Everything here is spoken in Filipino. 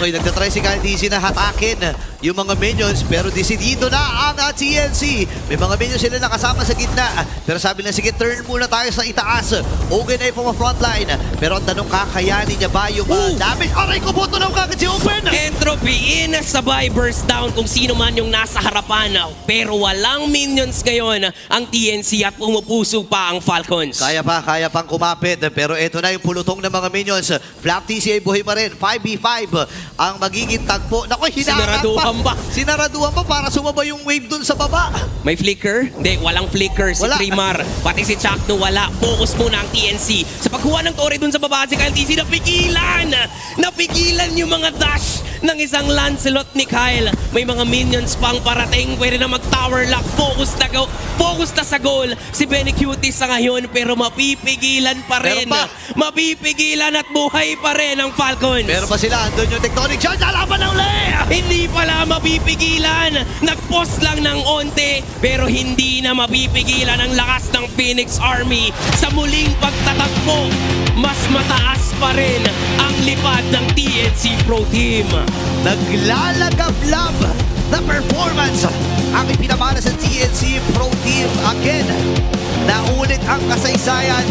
Okay, nagtatry si Kyle DC na hatakin yung mga minions pero desidido na ang TNC. May mga minions sila nakasama sa gitna. Pero sabi na, sige, turn muna tayo sa itaas. Okay na yung pang frontline. Pero ang tanong, kakayanin niya ba yung uh, damage? Aray ko, buto na kagad si Open! Entropy in, sabay burst down kung sino man yung nasa harapan. Pero walang minions ngayon ang TNC at pumupuso pa ang Falcons. Kaya pa, kaya pang kumapit. Pero ito na yung pulutong ng mga minions. Flap TC ay buhay pa rin. 5v5 ang magiging tagpo. Naku, hinaharap Sinaraduhan pa. pa. Sinaraduhan pa para sumaba yung wave dun sa baba. May flicker? Hindi, walang flicker si Wala. Trimar. Pati si Chakno wala. Focus muna ang TNC. Sa pagkuha ng Torre dun sa baba, si Kyle TC napigilan! Napigilan yung mga dash ng isang Lancelot ni Kyle. May mga minions pang parating. Pwede na mag-tower lock. Focus na, go, focus na sa goal. Si Benny Cutie sa ngayon pero mapipigilan pa rin. Meron pa. Mapipigilan at buhay pa rin ang Falcons. Pero pa sila, andun yung Tectonic Charge. Lalaban na uli! Hindi pala mapipigilan. Nag-post lang ng onte, pero hindi na mapipigilan ang lakas ng Phoenix Army. Sa muling pagtatakbo, mas mataas pa rin ang lipad ng TNC Pro Team. Naglalagablab na performance ang ipinamana sa TNC Pro Team. Again, naulit ang kasaysayan